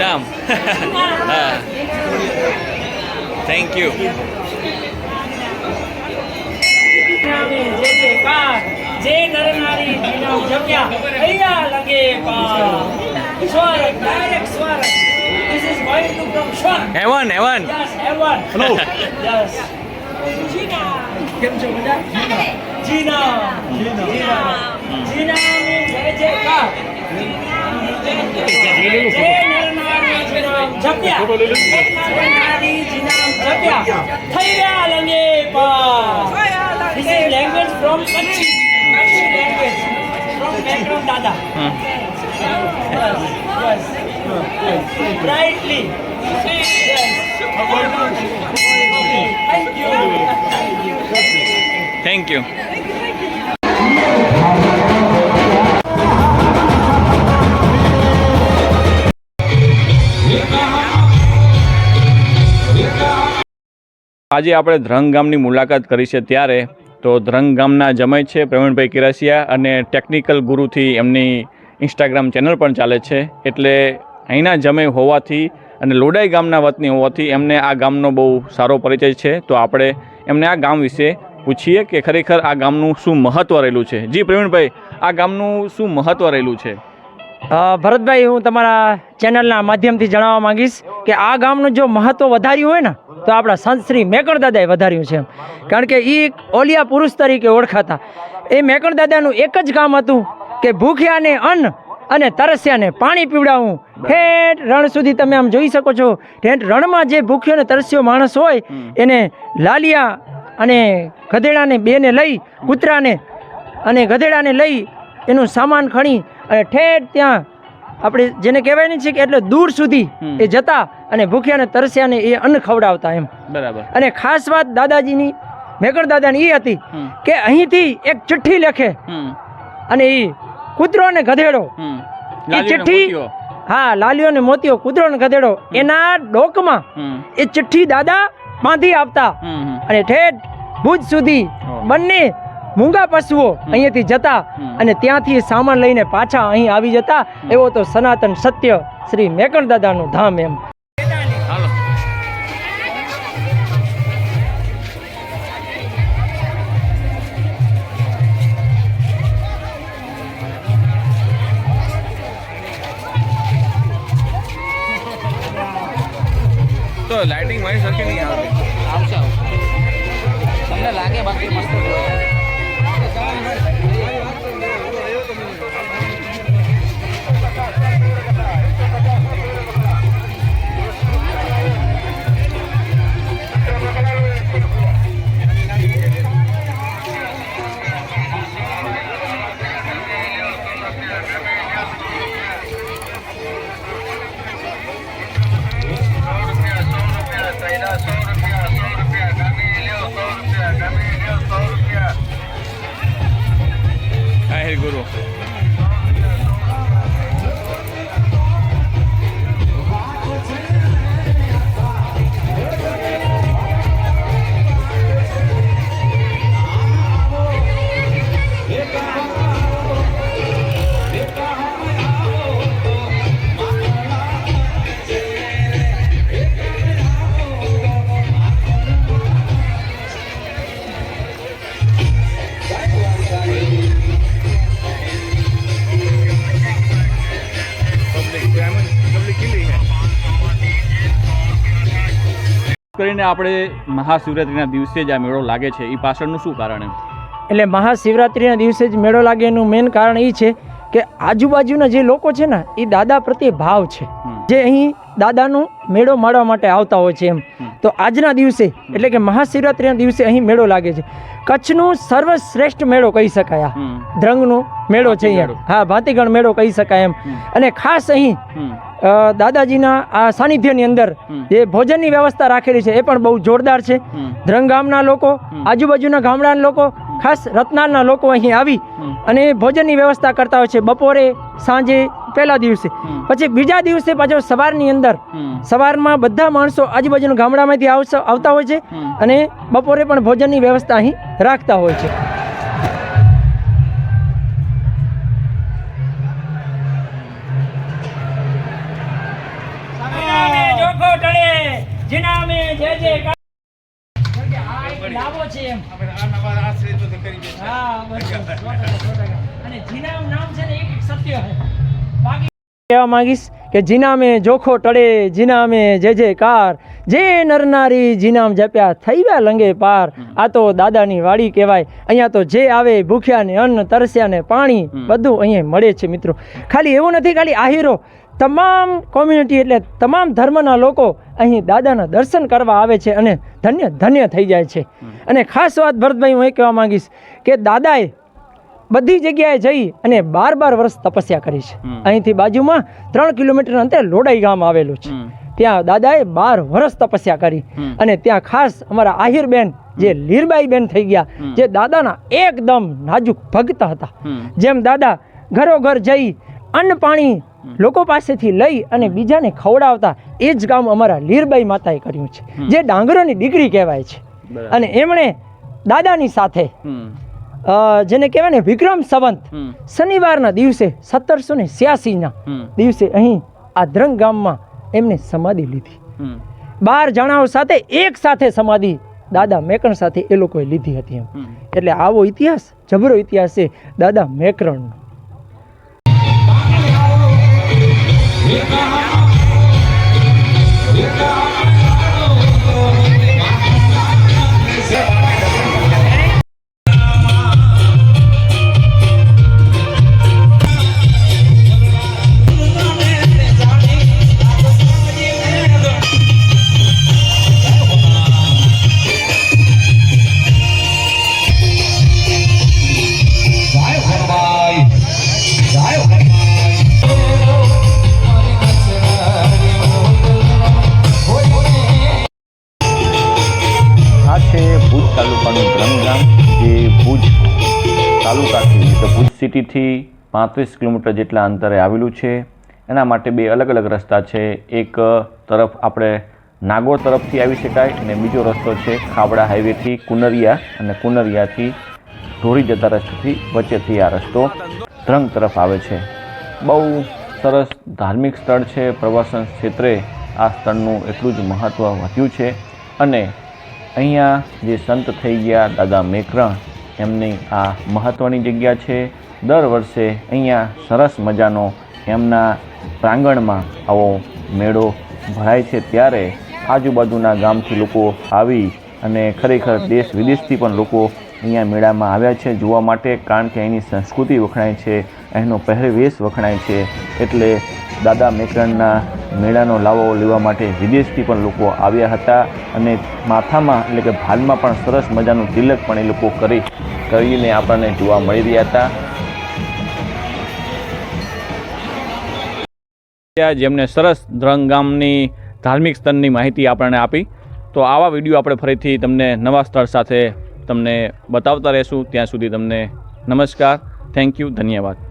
હા thank you જય જયકાર જય નરનારી જીનો જપ્યા અહીંયા લગે પાર સ્વર્ગ ડાયરેક્ટ સ્વર્ગ This is going to from સ્વર્ગ heaven heaven Yes, heaven. Hello. yes. Gina. કેમ છો બધા? Gina. Gina. Gina means જય જયકાર. જય નરનારી જીનો જપ્યા. જય નરનારી જીનો જપ્યા. થઈ ગયા લંગે પાર. This is language from Kutchi. Kutchi language. From background Dada. Yes. Yes. Brightly. Yes. Thank you. Thank you આજે આપણે ધ્રંગ ગામની મુલાકાત કરી છે ત્યારે તો ધ્રંગ ગામના જમાઈ છે પ્રવીણભાઈ કિરાસિયા અને ટેકનિકલ ગુરુથી એમની ઇન્સ્ટાગ્રામ ચેનલ પણ ચાલે છે. એટલે અહીંના જમાઈ હોવાથી અને લોડાઈ ગામના વતની હોવાથી એમને આ ગામનો બહુ સારો પરિચય છે. તો આપણે એમને આ ગામ વિશે પૂછીએ કે ખરેખર આ ગામનું શું મહત્ત્વ રહેલું છે. જી પ્રવીણભાઈ, આ ગામનું શું મહત્ત્વ રહેલું છે? ભરતભાઈ, હું તમારા ચેનલના માધ્યમથી જણાવવા માંગીશ કે આ ગામનું જો મહત્વ વધાર્યું હોય ને, તો આપણા સંત શ્રી મેકણ દાદાએ વધાર્યું છે. કારણ કે એ ઓલિયા પુરુષ તરીકે ઓળખાતા. એ મેકણ દાદાનું એક જ કામ હતું કે ભૂખ્યાને અન્ન અને તરસ્યાને પાણી પીવડાવવું ઠેઠ રણ સુધી તમે આમ જોઈ શકો છો. ઠેઠ રણમાં જે ભૂખ્યો ને તરસ્યો માણસ હોય, એને લાલિયા અને ગધેડાને બેને લઈ, કૂતરાને અને ગધેડાને લઈ એનું સામાન ખણી અને ઠેઠ ત્યાં આપણે જેને કહેવાય ને છે કે એટલે દૂર સુધી એ જતા અને ભૂખ્યાને તરસ્યાને એ અન્ન ખવડાવતા એમ. બરાબર. અને ખાસ વાત દાદાજીની મેકળ દાદાની એ હતી કે અહીંથી એક ચિઠ્ઠી લખે અને એ કૂતરો ને ગધેડો. એ ચિઠ્ઠી હા લાલીઓ ને મોતીઓ કૂતરો ને ગધેડો એના ડોકમાં એ ચિઠ્ઠી દાદા બાંધી આપતા. અને ઠેઠ ભુજ સુધી બંને મૂંગા પશુઓ અહીંયાથી જતા અને ત્યાંથી સામાન લઈને પાછા અહીં આવી જતા. એવો તો સનાતન સત્ય શ્રી મેકણ દાદાનું ધામ એમ. તો લાઇટિંગ મારી સરખી નહીં આવતી. આવશે આવશે. તમને લાગે બાકી મસ્ત કરીને આપણે મહાશિવરાત્રિના દિવસે જ આ મેળો લાગે છે. એ પાછળનું શું કારણ એટલે મહાશિવરાત્રિના દિવસે જ મેળો લાગે એનું મેઇન કારણ એ છે કે આજુબાજુના જે લોકો છે ને એ દાદા પ્રત્યે ભાવ છે. જે અહીં દાદાનો મેળો માણવા માટે આવતા હોય છે એમ. તો આજના દિવસે એટલે કે મહાશિવરાત્રિના દિવસે અહીં મેળો લાગે છે. કચ્છનું સર્વશ્રેષ્ઠ મેળો કહી શકાય આ. ધ્રંગનો મેળો છે. અહીંયા. હા ભાતીગણ મેળો કહી શકાય એમ. અને ખાસ અહીં દાદાજીના આ સાનિધ્યની અંદર જે ભોજનની વ્યવસ્થા રાખેલી છે એ પણ બહુ જોરદાર છે. ધ્રંગ ગામના લોકો આજુબાજુના ગામડાના લોકો ખાસ રત્નાલના લોકો અહીં આવી. અને ભોજનની વ્યવસ્થા કરતા હોય છે. બપોરે સાંજે પહેલા દિવસે. પછી બીજા દિવસે પાછો સવારની અંદર. સવારમાં બધા માણસો આજુબાજુના ગામડામાંથી આવશે આવતા હોય છે અને બપોરે પણ ભોજનની વ્યવસ્થા અહીં રાખતા હોય છે. અને જીનામ નામ છે ને એક સત્ય છે કહેવા માંગીશ કે જીનામે જોખો ટળે જીનામે જે જે કાર જે નરનારી જીનામ જપ્યા થઈ ગયા લંગે પાર. આ તો દાદાની વાડી કહેવાય. અહીંયા તો જે આવે ભૂખ્યા ને અન્ન તરસ્યા ને પાણી બધું અહીંયા મળે છે મિત્રો. ખાલી એવું નથી ખાલી આહીરો. તમામ કોમ્યુનિટી એટલે તમામ ધર્મના લોકો અહીં દાદાના દર્શન કરવા આવે છે અને ધન્ય ધન્ય થઈ જાય છે. અને ખાસ વાત ભરતભાઈ હું એ કહેવા માંગીશ કે દાદાએ બધી જગ્યાએ જઈ અને બાર બાર વર્ષ તપસ્યા કરી છે. અહીંથી બાજુમાં ત્રણ કિલોમીટર અંતે લોડાઈ ગામ આવેલું છે. ત્યાં દાદાએ બાર વર્ષ તપસ્યા કરી અને ત્યાં ખાસ અમારા આહિર બેન જે લીરબાઈ બેન થઈ ગયા જે દાદાના એકદમ નાજુક ભક્ત હતા. જેમ દાદા ઘરો ઘર જઈ અન્ન પાણી લોકો પાસેથી લઈ અને બીજાને ખવડાવતા એ જ કામ અમારા લીરબાઈ માતાએ કર્યું છે. જે ડાંગરોની દીકરી કહેવાય છે. અને એમણે દાદાની સાથે જેને કહેવાય ને વિક્રમ સંવંત. શનિવારના દિવસે સત્તરસો ને હમ. દિવસે અહીં આ દ્રંગ ગામમાં એમને સમાધિ લીધી. બાર જણાઓ સાથે એક સાથે સમાધિ દાદા મેકરણ સાથે એ લોકોએ લીધી હતી એમ. એટલે આવો ઇતિહાસ જબરો ઇતિહાસ છે દાદા મેકરણનો. એટલે ભુજ સિટીથી પાંત્રીસ કિલોમીટર જેટલા અંતરે આવેલું છે. એના માટે બે અલગ અલગ રસ્તા છે. એક તરફ આપણે નાગોર તરફથી આવી શકાય અને બીજો રસ્તો છે ખાવડા હાઈવેથી કુનરિયા અને કુનરિયાથી ઢોરી જતા રસ્તેથી વચ્ચેથી આ રસ્તો ધ્રંગ તરફ આવે છે. બહુ સરસ ધાર્મિક સ્થળ છે. પ્રવાસન ક્ષેત્રે આ સ્થળનું એટલું જ મહત્ત્વ વધ્યું છે. અને અહીંયા જે સંત થઈ ગયા દાદા મેકરણ એમની આ મહત્ત્વની જગ્યા છે. દર વર્ષે અહીંયા સરસ મજાનો એમના પ્રાંગણમાં આવો મેળો ભરાય છે. ત્યારે આજુબાજુના ગામથી લોકો આવી અને ખરેખર દેશ વિદેશથી પણ લોકો અહીંયા મેળામાં આવ્યા છે જોવા માટે, કારણ કે અહીંની સંસ્કૃતિ વખણાય છે અહીંનો પહેરવેશ વખણાય છે. એટલે દાદા મેકરણના મેળાનો લાવો લેવા માટે વિદેશથી પણ લોકો આવ્યા હતા અને માથામાં એટલે કે ભાલમાં પણ સરસ મજાનું તિલક પણ એ લોકો કરી, કરીને આપણને જોવા મળી રહ્યા હતા. જેમને સરસ ગામની ધાર્મિક સ્થળની માહિતી આપણને આપી. તો આવા વીડિયો આપણે ફરીથી તમને નવા સ્થળ સાથે તમને બતાવતા રહેશું. ત્યાં સુધી તમને નમસ્કાર. થેન્ક યુ ધન્યવાદ.